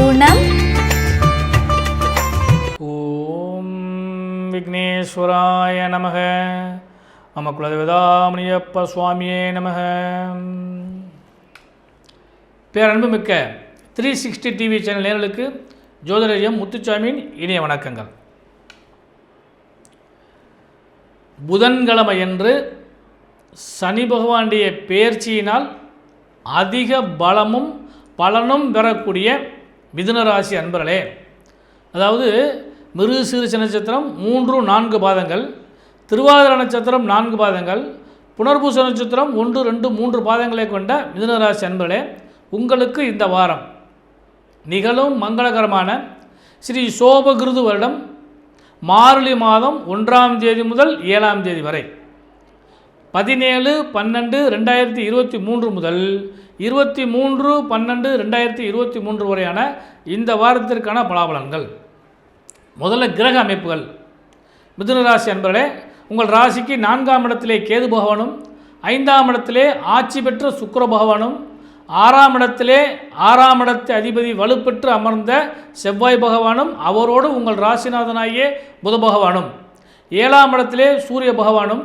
குணம் ஓம் விக்னேஸ்வராய நமக. மம குலதேவதாமணியப்ப சுவாமியே நமக. பேரன்புமிக்க த்ரீ சிக்ஸ்டி டிவி சேனல் நேர்களுக்கு ஜோதிடரியம் முத்துச்சாமியின் இணைய வணக்கங்கள். புதன்கிழமையன்று சனி பகவானுடைய பெயர்ச்சியினால் அதிக பலமும் பலனும் பெறக்கூடிய மிதுன ராசி அன்பர்களே அதாவது மிருக சீரிச நட்சத்திரம் மூன்று நான்கு பாதங்கள் திருவாதிர நட்சத்திரம் நான்கு பாதங்கள் புனர்பூச நட்சத்திரம் ஒன்று ரெண்டு மூன்று பாதங்களை கொண்ட மிதுன ராசி அன்பர்களே உங்களுக்கு இந்த வாரம் நிகழும் மங்களகரமான ஸ்ரீ சோபகிருது வருடம் மார்கழி மாதம் ஒன்றாம் தேதி முதல் ஏழாம் தேதி வரை. பதினேழு பன்னெண்டு ரெண்டாயிரத்தி இருபத்தி மூன்று முதல் இருபத்தி மூன்று பன்னெண்டு ரெண்டாயிரத்தி இருபத்தி மூன்று வரையான இந்த வாரத்திற்கான பலாபலன்கள். முதல்ல கிரக அமைப்புகள். மிதுன ராசி அன்பர்களே உங்கள் ராசிக்கு நான்காம் இடத்திலே கேது பகவானும் ஐந்தாம் இடத்திலே ஆட்சி பெற்ற சுக்கர பகவானும் ஆறாம் இடத்திலே ஆறாம் இடத்து அதிபதி வலுப்பெற்று அமர்ந்த செவ்வாய் பகவானும் அவரோடு உங்கள் ராசிநாதனாகிய புத பகவானும் ஏழாம் இடத்திலே சூரிய பகவானும்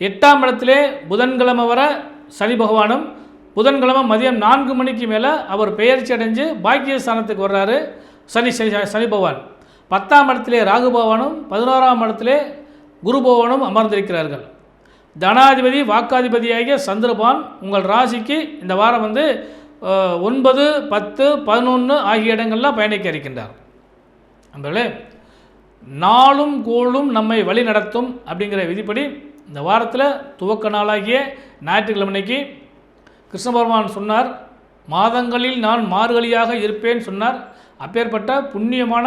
எட்டாம் இடத்திலே புதன்கிழமை வர சனி பகவானும் புதன்கிழமை மதியம் நான்கு மணிக்கு மேலே அவர் பெயர்ச்சி அடைஞ்சு பாக்கியஸ்தானத்துக்கு வர்றாரு சனி சனி சனி பகவான். பத்தாம் இடத்திலே ராகு பகவானும் பதினோராம் இடத்திலே குரு பகவானும் அமர்ந்திருக்கிறார்கள். தனாதிபதி வாக்காதிபதியாகிய சந்திரபான் உங்கள் ராசிக்கு இந்த வாரம் வந்து ஒன்பது பத்து பதினொன்று ஆகிய இடங்களில் பயணிக்க இருக்கின்றார். நண்பர்களே நாளும் கோளும் நம்மை வழி நடத்தும் அப்படிங்கிற விதிப்படி இந்த வாரத்தில் துவக்க நாளாகிய ஞாயிற்றுக்கிழமைக்கு கிருஷ்ண பகவான் சொன்னார் மாதங்களில் நான் மார்கழியாக இருப்பேன் சொன்னார். அப்பேற்பட்ட புண்ணியமான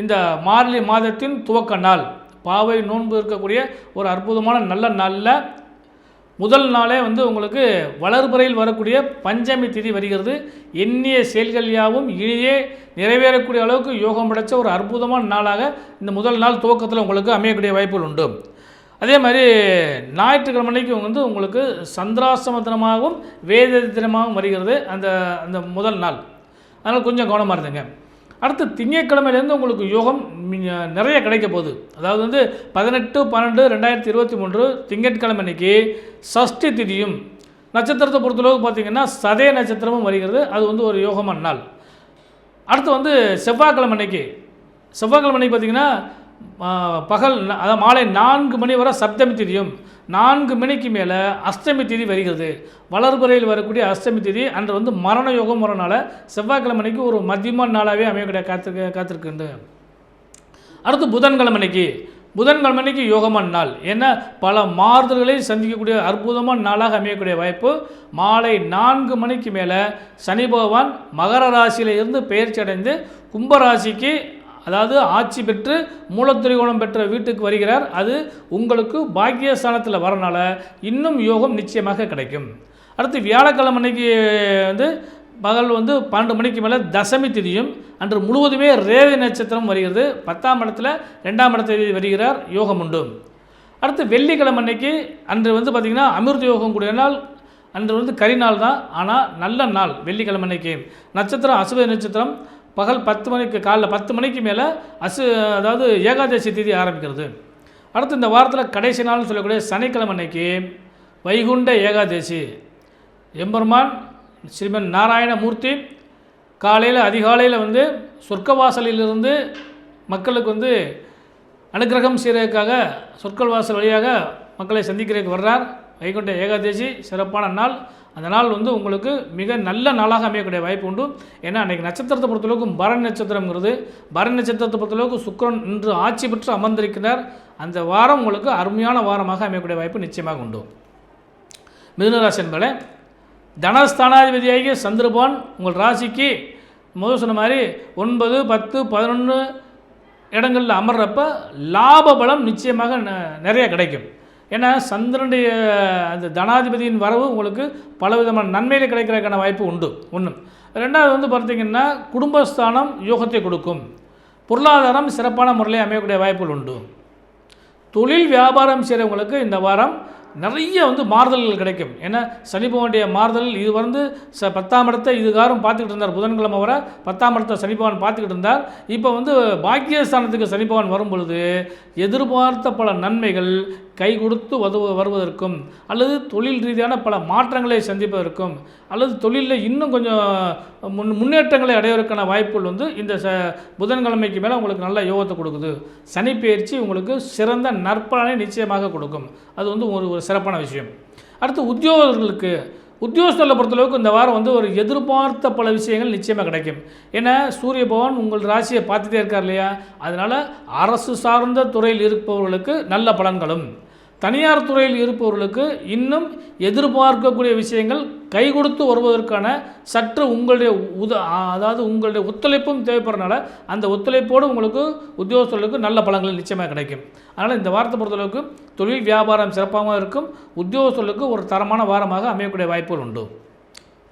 இந்த மார்கழி மாதத்தின் துவக்க நாள். பாவை நோன்பு இருக்கக்கூடிய ஒரு அற்புதமான நல்ல நாளில் முதல் நாளே வந்து உங்களுக்கு வளர்புறையில் வரக்கூடிய பஞ்சமி திதி வருகிறது. எண்ணிய செயல்கள் யாவும் இனியே நிறைவேறக்கூடிய அளவுக்கு யோகம் படைத்த ஒரு அற்புதமான நாளாக இந்த முதல் நாள் துவக்கத்தில் உங்களுக்கு அமையக்கூடிய வாய்ப்புகள் உண்டு. அதே மாதிரி ஞாயிற்றுக்கிழமை ஞாயிற்றுக்கிழமைக்கு வந்து உங்களுக்கு சந்திராசிரம தினமாகவும் வேத தினமாகவும் வருகிறது அந்த அந்த முதல் நாள். அதனால் கொஞ்சம் கவனமாக இருந்துங்க. அடுத்து திங்கட்கிழமையிலேருந்து உங்களுக்கு யோகம் நிறைய கிடைக்க போகுது அதாவது வந்து பதினெட்டு பன்னெண்டு ரெண்டாயிரத்தி இருபத்தி மூன்று திங்கட்கிழமை அன்னைக்கு சஷ்டி திதியும் நட்சத்திரத்தை பொறுத்தளவுக்கு பார்த்தீங்கன்னா சதய நட்சத்திரமும் வருகிறது. அது வந்து ஒரு யோகமான நாள். அடுத்து வந்து செவ்வாய்க்கிழமை அன்னைக்கு. செவ்வாய்க்கிழமை அன்னைக்கு பார்த்தீங்கன்னா பகல் அதாவது மாலை நான்கு மணி வரை சப்தமி திதியும் நான்கு மணிக்கு மேலே அஷ்டமி திதி வருகிறது. வளர்புறையில் வரக்கூடிய அஷ்டமி திதி அன்று வந்து மரண யோகம் வரனால செவ்வாய்க்கிழமை ஒரு மதியமான நாளாகவே அமையக்கூடிய காத்திருக்க காத்திருக்குண்டு அடுத்து புதன்கிழமைக்கு புதன்கிழமைக்கு புதன்கிழமை அன்னைக்கு யோகமான நாள். ஏன்னா பல மாறுதல்களை சந்திக்கக்கூடிய அற்புதமான நாளாக அமையக்கூடிய வாய்ப்பு. மாலை நான்கு மணிக்கு மேலே சனி பகவான் மகர ராசியில் இருந்து பெயர்ச்சி அடைந்து கும்பராசிக்கு அதாவது ஆட்சி பெற்று மூலத்திரிகோணம் பெற்ற வீட்டுக்கு வருகிறார். அது உங்களுக்கு பாக்கியஸ்தானத்தில் வரனால இன்னும் யோகம் நிச்சயமாக கிடைக்கும். அடுத்து வியாழக்கிழமை அன்னைக்கு வந்து பகல் வந்து பன்னெண்டு மணிக்கு மேலே தசமி திதியும் அன்று முழுவதுமே ரேவதி நட்சத்திரம் வருகிறது. பத்தாம் இடத்துல ரெண்டாம் இடத்தில் வருகிறார். யோகம் உண்டு. அடுத்து வெள்ளிக்கிழமை அன்னைக்கு அன்று வந்து பார்த்திங்கன்னா அமிர்த யோகம் கூடிய நாள். அன்று வந்து கரிநாள் தான். ஆனால் நல்ல நாள் வெள்ளிக்கிழமை அன்னைக்கு. நட்சத்திரம் அசுவ நட்சத்திரம். பகல் பத்து மணிக்கு காலைல பத்து மணிக்கு மேலே அசு அதாவது ஏகாதசி திதி ஆரம்பிக்கிறது. அடுத்து இந்த வாரத்தில் கடைசி நாள்னு சொல்லக்கூடிய சனிக்கிழமை அன்னைக்கு வைகுண்ட ஏகாதசி. எம்பெருமான் ஸ்ரீமன் நாராயணமூர்த்தி காலையில் அதிகாலையில் வந்து சொர்க்கவாசலிலிருந்து மக்களுக்கு வந்து அனுக்கிரகம் செய்கிறதுக்காக சொற்கள் வாசல் வழியாக மக்களை சந்திக்கிறதுக்கு வர்றார். வைகுண்ட ஏகாதசி சிறப்பான நாள். அந்த நாள் வந்து உங்களுக்கு மிக நல்ல நாளாக அமையக்கூடிய வாய்ப்பு உண்டு. ஏன்னா அன்றைக்கி நட்சத்திரத்தை பொறுத்தளவுக்கு பரண் நட்சத்திரங்கிறது பரண் நட்சத்திரத்தை பொறுத்தளவுக்கு சுக்கிரன் இன்று ஆட்சி பெற்று அமர்ந்திருக்கிறார். அந்த வாரம் உங்களுக்கு அருமையான வாரமாக அமையக்கூடிய வாய்ப்பு நிச்சயமாக உண்டு. மிதுனராசி என்பதே தனஸ்தானாதிபதியாகிய சந்திரபான் உங்கள் ராசிக்கு முதல் சொன்ன மாதிரி ஒன்பது பத்து பதினொன்று இடங்களில் அமர்றப்ப லாப பலம் நிச்சயமாக ந- நிறைய கிடைக்கும். ஏன்னா சந்திரனுடைய அந்த தனாதிபதியின் வரவு உங்களுக்கு பலவிதமான நன்மையில் கிடைக்கிறதுக்கான வாய்ப்பு உண்டு ஒன்று ரெண்டாவது வந்து பார்த்திங்கன்னா குடும்பஸ்தானம் யோகத்தை கொடுக்கும். பொருளாதாரம் சிறப்பான முறையில் அமையக்கூடிய வாய்ப்புகள் உண்டு. தொழில் வியாபாரம் செய்கிறவங்களுக்கு இந்த வாரம் நிறைய வந்து மாறுதல்கள் கிடைக்கும். ஏன்னா சனி பகவானுடைய மாறுதல் இது வந்து ச பத்தாம் இடத்தை இதுகாரம் பார்த்துக்கிட்டு இருந்தார். புதன்கிழமை வர பத்தாம் இடத்தை சனி பகவான் பார்த்துக்கிட்டு இருந்தார். இப்போ வந்து பாக்கியஸ்தானத்துக்கு சனி பகவான் வரும் பொழுது எதிர்பார்த்த பல நன்மைகள் கை கொடுத்து உதவு வருவதற்கும் அல்லது தொழில் ரீதியான பல மாற்றங்களை சந்திப்பதற்கும் அல்லது தொழிலில் இன்னும் கொஞ்சம் முன் முன்னேற்றங்களை அடைவதற்கான வாய்ப்புகள் வந்து இந்த ச புதன்கிழமைக்கு மேலே உங்களுக்கு நல்ல யோகத்தை கொடுக்குது. சனி பயிற்சி உங்களுக்கு சிறந்த நற்பலனை நிச்சயமாக கொடுக்கும். அது வந்து ஒரு ஒரு சிறப்பான விஷயம். அடுத்து உத்தியோகர்களுக்கு உத்தியோகஸ்தலை பொறுத்தளவுக்கு இந்த வாரம் வந்து ஒரு எதிர்பார்த்த பல விஷயங்கள் நிச்சயமாக கிடைக்கும். ஏன்னா சூரிய பகவான் உங்கள் ராசியை பார்த்துட்டே இருக்கார் இல்லையா? அதனால் அரசு சார்ந்த துறையில் இருப்பவர்களுக்கு நல்ல பலன்களும். தனியார் துறையில் இருப்பவர்களுக்கு இன்னும் எதிர்பார்க்கக்கூடிய விஷயங்கள் கை கொடுத்து வருவதற்கான சற்று உங்களுடைய உத அதாவது உங்களுடைய ஒத்துழைப்பும் தேவைப்படுறனால அந்த ஒத்துழைப்போடு உங்களுக்கு உத்தியோகஸ்தர்களுக்கு நல்ல பலங்கள் நிச்சயமாக கிடைக்கும். அதனால் இந்த வாரத்தை பொறுத்தளவுக்கு தொழில் வியாபாரம் சிறப்பாகவும் இருக்கும். உத்தியோகஸ்தர்களுக்கு ஒரு தரமான வாரமாக அமையக்கூடிய வாய்ப்புகள் உண்டு.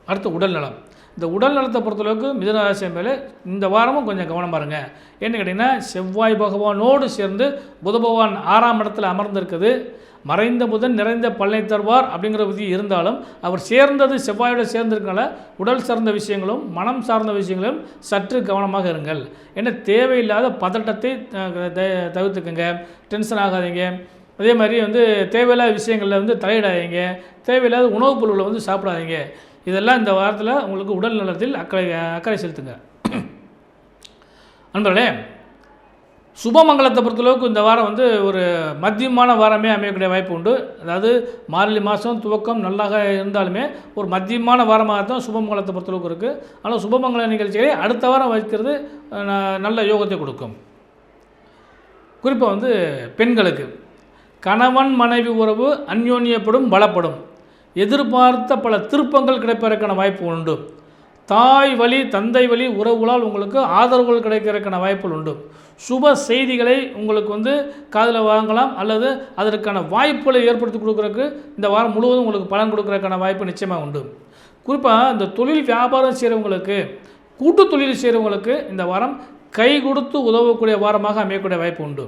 அடுத்து உடல் நலம் இந்த உடல் நலத்தை பொறுத்தளவுக்கு மிதனராசி மேலே இந்த வாரமும் கொஞ்சம் கவனம் பாருங்க. என்ன கேட்டிங்கன்னா செவ்வாய் பகவானோடு சேர்ந்து புத பகவான் ஆறாம் இடத்துல அமர்ந்திருக்குது. மறைந்த புதன் நிறைந்த பழனை தருவார் அப்படிங்கிற விதி இருந்தாலும் அவர் சேர்ந்தது செவ்வாயோடு சேர்ந்திருக்கனால உடல் சார்ந்த விஷயங்களும் மனம் சார்ந்த விஷயங்களும் சற்று கவனமாக இருங்கள். ஏன்னா தேவையில்லாத பதட்டத்தை த- தவிர்த்துக்குங்க. டென்ஷன் ஆகாதீங்க. அதே மாதிரி வந்து தேவையில்லாத விஷயங்களில் வந்து தலையிடாதீங்க. தேவையில்லாத உணவுப் பொருட்களை வந்து சாப்பிடாதீங்க. இதெல்லாம் இந்த வாரத்தில் உங்களுக்கு உடல் நலத்தில் அக்கறை அக்கறை செலுத்துங்க. நண்பர்களே சுபமங்கலத்தை பொறுத்தளவுக்கு இந்த வாரம் வந்து ஒரு மத்தியமான வாரமே அமையக்கூடிய வாய்ப்பு உண்டு. அதாவது மார்கழி மாதம் துவக்கம் நல்லாக இருந்தாலுமே ஒரு மத்தியமான வாரமாக தான் சுபமங்கலத்தை பொறுத்தளவுக்கு இருக்குது ஆனால் சுபமங்கல நிகழ்ச்சிகளை அடுத்த வாரம் வைக்கிறது ந- நல்ல யோகத்தை கொடுக்கும். குறிப்பாக வந்து பெண்களுக்கு கணவன் மனைவி உறவு அந்யோன்யப்படும் பலப்படும். எதிர்பார்த்த பல திருப்பங்கள் கிடைப்பதற்கான வாய்ப்பு உண்டு. தாய் வழி தந்தை வழி உறவுகளால் உங்களுக்கு ஆதரவுகள் கிடைக்கிறதுக்கான வாய்ப்புகள் உண்டு. சுப செய்திகளை உங்களுக்கு வந்து காதில் வாங்கலாம் அல்லது அதற்கான வாய்ப்புகளை ஏற்படுத்தி கொடுக்குறதுக்கு இந்த வாரம் முழுவதும் உங்களுக்கு பலன் கொடுக்குறதுக்கான வாய்ப்பு நிச்சயமாக உண்டு. குறிப்பாக இந்த தொழில் வியாபாரம் செய்கிறவங்களுக்கு கூட்டு தொழில் செய்கிறவங்களுக்கு இந்த வாரம் கை கொடுத்து உதவக்கூடிய வாரமாக அமையக்கூடிய வாய்ப்பு உண்டு.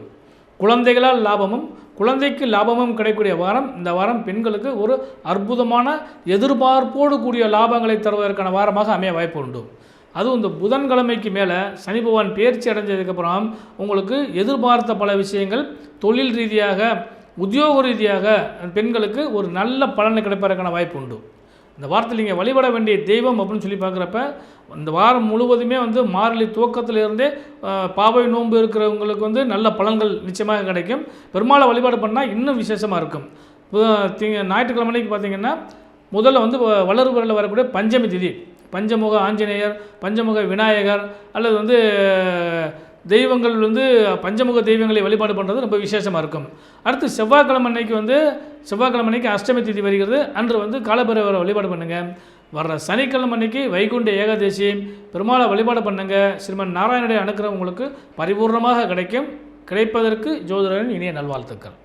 குழந்தைகளால் லாபமும் குழந்தைக்கு லாபமும் கிடைக்கக்கூடிய வாரம் இந்த வாரம் பெண்களுக்கு ஒரு அற்புதமான எதிர்பார்ப்போடு கூடிய லாபங்களை தருவதற்கான வாரமாக அமைய வாய்ப்பு உண்டு. அதுவும் இந்த புதன்கிழமைக்கு மேலே சனி பகவான் பேர்ச்சி அடைஞ்சதுக்கப்புறம் உங்களுக்கு எதிர்பார்த்த பல விஷயங்கள் தொழில் ரீதியாக உத்தியோக ரீதியாக பெண்களுக்கு ஒரு நல்ல பலனை கிடைப்பதற்கான வாய்ப்பு உண்டு. இந்த வாரத்தில் நீங்கள் வழிபட வேண்டிய தெய்வம் அப்படின்னு சொல்லி பார்க்குறப்ப இந்த வாரம் முழுவதுமே வந்து மாரளி துவக்கத்திலிருந்தே பாவை நோன்பு இருக்கிறவங்களுக்கு வந்து நல்ல பலன்கள் நிச்சயமாக கிடைக்கும். பெருமாளை வழிபாடு பண்ணால் இன்னும் விசேஷமாக இருக்கும். இப்போ திங்க ஞாயிற்றுக்கிழமை அன்னைக்கு பார்த்தீங்கன்னா முதல்ல வந்து வ- வரக்கூடிய பஞ்சமி திதி. பஞ்சமுக ஆஞ்சநேயர் பஞ்சமுக விநாயகர் அல்லது வந்து தெய்வங்கள் வந்து பஞ்சமுக தெய்வங்களை வழிபாடு பண்ணுறது ரொம்ப விசேஷமாக இருக்கும். அடுத்து செவ்வாய்க்கிழமை அன்னைக்கு வந்து செவ்வாய்க்கிழமை அன்னைக்கு அஷ்டமி திதி வருகிறது. அன்று வந்து காலபைரவரை வழிபாடு பண்ணுங்கள் வர்ற சனிக்கிழமை அன்னைக்கு வைகுண்ட ஏகாதசி பெருமாளை வழிபாடு பண்ணுங்கள் ஸ்ரீமன் நாராயணனுடைய அனுக்கிரகம் உங்களுக்கு பரிபூர்ணமாக கிடைக்கும். கிடைப்பதற்கு ஜோதிடரின் இனிய நல்வாழ்த்துக்கள்.